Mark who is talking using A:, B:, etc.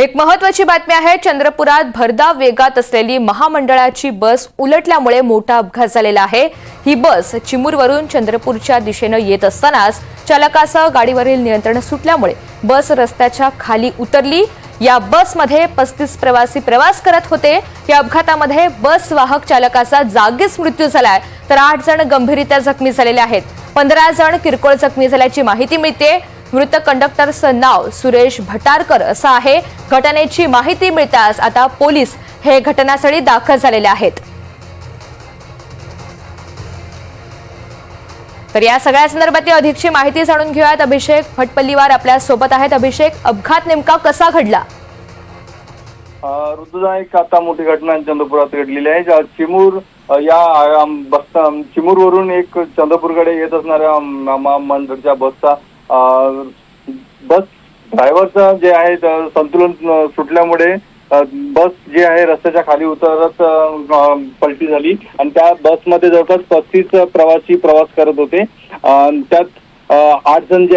A: एक महत्वाची बातमी आहे चंद्रपुरात भरधाव वेगात असलेली महामंडळाची बस उलटल्यामुळे मोठा अपघात झालेला आहे. ही बस चिमूरवरून चंद्रपूरच्या दिशेनं येत असतानाच चालकासह गाडीवरील नियंत्रण सुटल्यामुळे बस रस्त्याच्या खाली उतरली. या बसमध्ये पस्तीस प्रवासी प्रवास करत होते. या अपघातामध्ये बस वाहक चालकाचा जागीच मृत्यू झालाय. तर आठ जण गंभीररित्या जखमी झालेले आहेत. पंधरा जण किरकोळ जखमी झाल्याची माहिती मिळते मृत कंडक्टरचं नाव सुरेश भटारकर असं आहे. घटनेची माहिती मिळताच आता पोलीस हे घटनास्थळी दाखल झालेले आहेत. तर या सगळ्या संदर्भातली अधिकची माहिती जाणून घेऊयात. अभिषेक फटपल्लीवार आपल्यासोबत आहेत. अभिषेक अपघात नेमका कसा घडला?
B: ऋतुजा एक आता मोठी घटना चंद्रपुरात घडलेली आहे. चिमूर या अम, बस चिमूर वरून एक चंद्रपूरकडे येत असणाऱ्या महामंडळच्या बसचा बस ड्रायव्हरचं जे आहे संतुलन सुटल्यामुळे बस जी आहे रस्त्याच्या खाली उतरत पलटी झाली. आणि त्या बसमध्ये जवळपास पस्तीस प्रवासी प्रवास करत होते. त्यात आठ जण जे